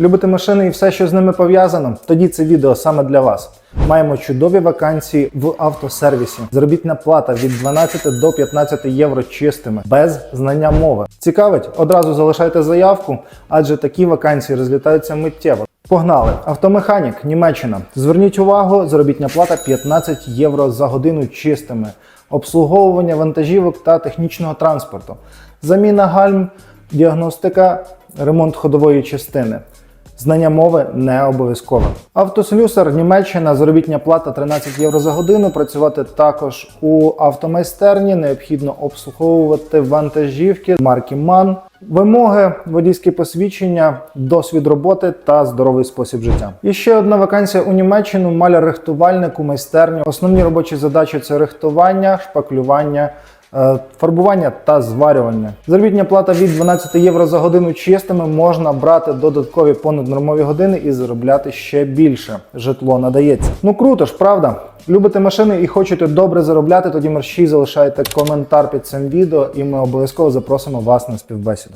Любите машини і все, що з ними пов'язано? Тоді це відео саме для вас. Маємо чудові вакансії в автосервісі. Заробітна плата від 12 до 15 євро чистими, без знання мови. Цікавить? Одразу залишайте заявку, адже такі вакансії розлітаються миттєво. Погнали! Автомеханік, Німеччина. Зверніть увагу, заробітня плата 15 євро за годину чистими. Обслуговування вантажівок та технічного транспорту. Заміна гальм, діагностика, ремонт ходової частини. Знання мови не обов'язкове. Автослюсар Німеччина, заробітня плата 13 євро за годину. Працювати також у автомайстерні. Необхідно обслуговувати вантажівки марки MAN. Вимоги, водійське посвідчення, досвід роботи та здоровий спосіб життя. І ще одна вакансія у Німеччину маляр-рихтувальник у майстерню. Основні робочі задачі це рихтування, шпаклювання. Е, Фарбування та зварювання. Заробітня плата від 12 євро за годину чистими можна брати додаткові понаднормові години і заробляти ще більше. Житло надається. Ну круто ж, правда? Любите машини і хочете добре заробляти, тоді мерщій залишайте коментар під цим відео, і ми обов'язково запросимо вас на співбесіду.